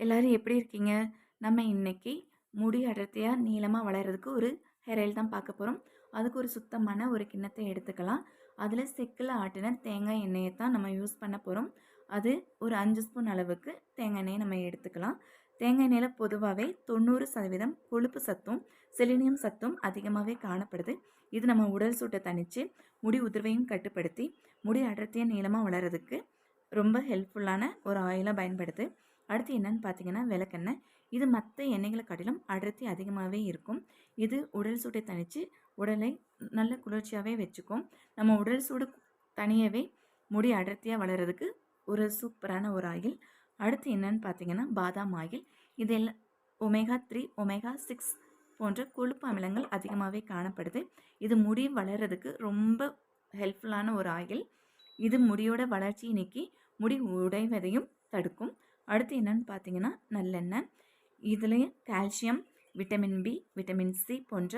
எல்லோரும் எப்படி இருக்கீங்க? நம்ம இன்னைக்கு முடி அடர்த்தியாக நீளமாக வளர்கிறதுக்கு ஒரு ஹேர் ஆயில் தான் பார்க்க போகிறோம் அதுக்கு ஒரு சுத்தமான ஒரு கிண்ணத்தை எடுத்துக்கலாம். அதில் செக்கில் ஆட்டின தேங்காய் எண்ணெயை தான் நம்ம யூஸ் பண்ண போகிறோம் அது ஒரு அஞ்சு ஸ்பூன் அளவுக்கு தேங்காய் எண்ணெயை நம்ம எடுத்துக்கலாம். தேங்காய் எண்ணெயில் பொதுவாகவே தொண்ணூறு சதவீதம் கொழுப்பு சத்தும் செலினியம் சத்தும் அதிகமாகவே காணப்படுது. இது நம்ம உடல் சூட்டை தணித்து முடி உதிர்வையும் கட்டுப்படுத்தி முடி அடர்த்தியாக நீளமாக வளர்கிறதுக்கு ரொம்ப ஹெல்ப்ஃபுல்லான ஒரு ஆயிலாக பயன்படுது. அடுத்து என்னன்னு பார்த்தீங்கன்னா விளக்கெண்ணெய் இது மற்ற எண்ணெய்களை காட்டிலும் அடர்த்தி அதிகமாகவே இருக்கும். இது உடல் சூட்டை தணித்து உடலை நல்ல குளிர்ச்சியாகவே வச்சுக்கும். நம்ம உடல் சூடு தனியவே முடி அடர்த்தியாக வளர்கிறதுக்கு ஒரு சூப்பரான ஒரு ஆயில். அடுத்து என்னன்னு பார்த்தீங்கன்னா பாதாம் ஆயில். இதில் ஒமேகா த்ரீ ஒமேகா சிக்ஸ் போன்ற கொழுப்பு அமிலங்கள் அதிகமாகவே காணப்படுது. இது முடி வளர்கிறதுக்கு ரொம்ப ஹெல்ப்ஃபுல்லான ஒரு ஆயில். இது முடியோட வளர்ச்சியை நீக்கி முடி உடைவதையும் தடுக்கும். அடுத்து என்னென்னு பார்த்தீங்கன்னா நல்லெண்ணெய் இதுலேயும் calcium vitamin B vitamin C போன்ற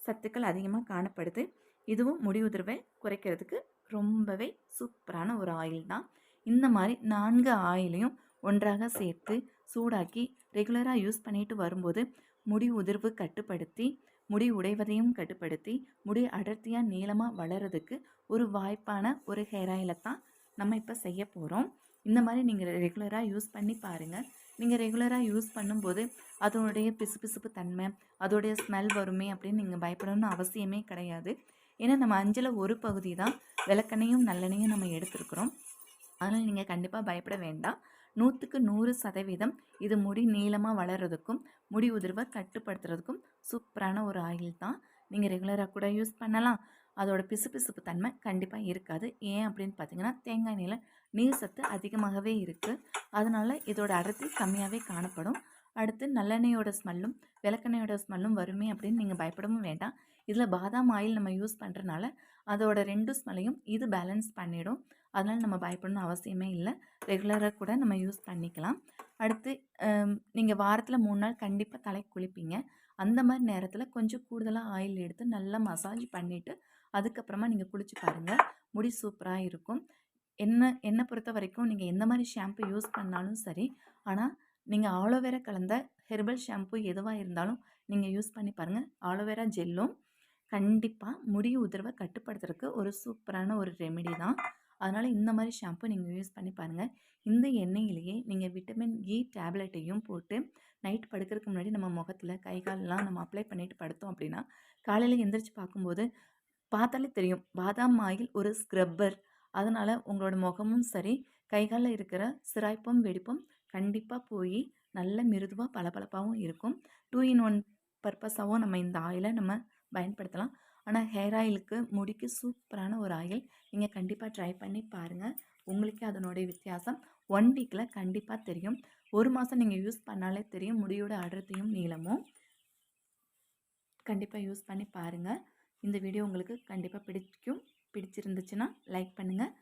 சத்துக்கள் அதிகமாக காணப்படுது. இதுவும் முடி உதிர்வை குறைக்கிறதுக்கு ரொம்பவே சூப்பரான ஒரு ஆயில் தான். இந்த மாதிரி நான்கு ஆயிலையும் ஒன்றாக சேர்த்து சூடாக்கி ரெகுலராக யூஸ் பண்ணிட்டு வரும்போது முடி உதிர்வு கட்டுப்படுத்தி முடி உடைவதையும் கட்டுப்படுத்தி முடி அடர்த்தியாக நீளமாக வளர்கிறதுக்கு ஒரு வாய்ப்பான ஒரு ஹேர் ஆயிலை தான் நம்ம இப்போ செய்ய போகிறோம் இந்த மாதிரி நீங்கள் ரெகுலராக யூஸ் பண்ணி பாருங்கள் நீங்கள் ரெகுலராக யூஸ் பண்ணும்போது அதனுடைய பிசுபிசுப்பு தன்மை அதோடைய ஸ்மெல் வருமே அப்படின்னு நீங்கள் பயப்படணும்னு அவசியமே கிடையாது. ஏன்னா நம்ம அஞ்சில் ஒரு பகுதி தான் விளக்கெண்ணையும் நல்லெண்ணையும் நம்ம எடுத்துருக்குறோம். அதனால் நீங்கள் கண்டிப்பாக பயப்பட வேண்டாம். நூற்றுக்கு நூறு சதவீதம் இது முடி நீளமாக வளர்கிறதுக்கும் முடி உதிர்வை கட்டுப்படுத்துறதுக்கும் சூப்பரான ஒரு ஆயில் தான். நீங்கள் ரெகுலராக கூட யூஸ் பண்ணலாம். அதோட பிசுபிசுப்பு தன்மை கண்டிப்பாக இருக்காது. ஏன் அப்படின்னு பார்த்தீங்கன்னா தேங்காய் எண்ணெயில் நீர் சத்து அதிகமாகவே இருக்குது அதனால் இதோட அடர்த்தி கம்மியாகவே காணப்படும். அடுத்து நல்லெண்ணெயோட ஸ்மெல்லும் விளக்கெண்ணெயோட ஸ்மெல்லும் வருமே அப்படின்னு நீங்கள் பயப்படவும் வேண்டாம். இதில் பாதாம் ஆயில் நம்ம யூஸ் பண்ணுறனால அதோட ரெண்டு ஸ்மெல்லையும் இது பேலன்ஸ் பண்ணிடும். அதனால் நம்ம பயப்படணும் அவசியமே இல்லை. ரெகுலராக கூட நம்ம யூஸ் பண்ணிக்கலாம். அடுத்து நீங்கள் வாரத்தில் மூணு நாள் கண்டிப்பாக தலை குளிப்பீங்க. அந்த மாதிரி நேரத்தில் கொஞ்சம் கூடுதலாக ஆயில் எடுத்து நல்லா மசாஜ் பண்ணிவிட்டு அதுக்கப்புறமா நீங்கள் குளிச்சு பாருங்கள் முடி சூப்பராக இருக்கும். என்ன என்னை பொறுத்த வரைக்கும் நீங்கள் எந்த மாதிரி ஷாம்பு யூஸ் பண்ணாலும் சரி ஆனால் நீங்கள் ஆலோவேரா கலந்த ஹெர்பல் ஷாம்பு எதுவாக இருந்தாலும் நீங்கள் யூஸ் பண்ணி பாருங்கள் ஆலோவேரா ஜெல்லும். கண்டிப்பாக முடி உதிர்வை கட்டுப்படுத்துறதுக்கு ஒரு சூப்பரான ஒரு ரெமெடி தான். அதனால் இந்த மாதிரி ஷாம்பு நீங்கள் யூஸ் பண்ணி பாருங்கள் இந்த எண்ணெயிலேயே நீங்கள் விட்டமின் இ டேப்லெட்டையும் போட்டு நைட் படுக்கிறதுக்கு முன்னாடி நம்ம முகத்தில் கை காலெலாம் நம்ம அப்ளை பண்ணிவிட்டு படுத்தோம் அப்படின்னா காலையில் எந்திரிச்சு பார்க்கும்போது பார்த்தாலே தெரியும். பாதாம் ஆயில் ஒரு ஸ்க்ரப்பர் அதனால் உங்களோட முகமும் சரி கைகளில் இருக்கிற சிராய்ப்பும் வெடிப்பும் கண்டிப்பாக போய் நல்ல மிருதுவாக பளபளப்பாகவும் இருக்கும். டூ இன் ஒன் பர்பஸாகவும் நம்ம இந்த ஆயிலை நம்ம பயன்படுத்தலாம். ஆனால் ஹேர் ஆயிலுக்கு முடிக்கு சூப்பரான ஒரு ஆயில் நீங்கள் கண்டிப்பாக ட்ரை பண்ணி பாருங்கள் உங்களுக்கே அதனுடைய வித்தியாசம். ஒன் வீக்கில் கண்டிப்பாக தெரியும். ஒரு மாதம் நீங்கள் யூஸ் பண்ணாலே தெரியும். முடியோட அடர்த்தியும் நீளமும் கண்டிப்பாக யூஸ் பண்ணி பாருங்கள் இந்த வீடியோ உங்களுக்கு கண்டிப்பாக பிடிக்கும். பிடிச்சிருந்துச்சுன்னா லைக் பண்ணுங்கள்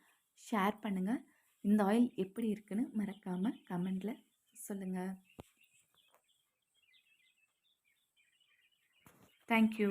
ஷேர் பண்ணுங்கள் இந்த ஆயில் எப்படி இருக்குன்னு மறக்காமல் கமெண்டில் சொல்லுங்கள் தேங்க்யூ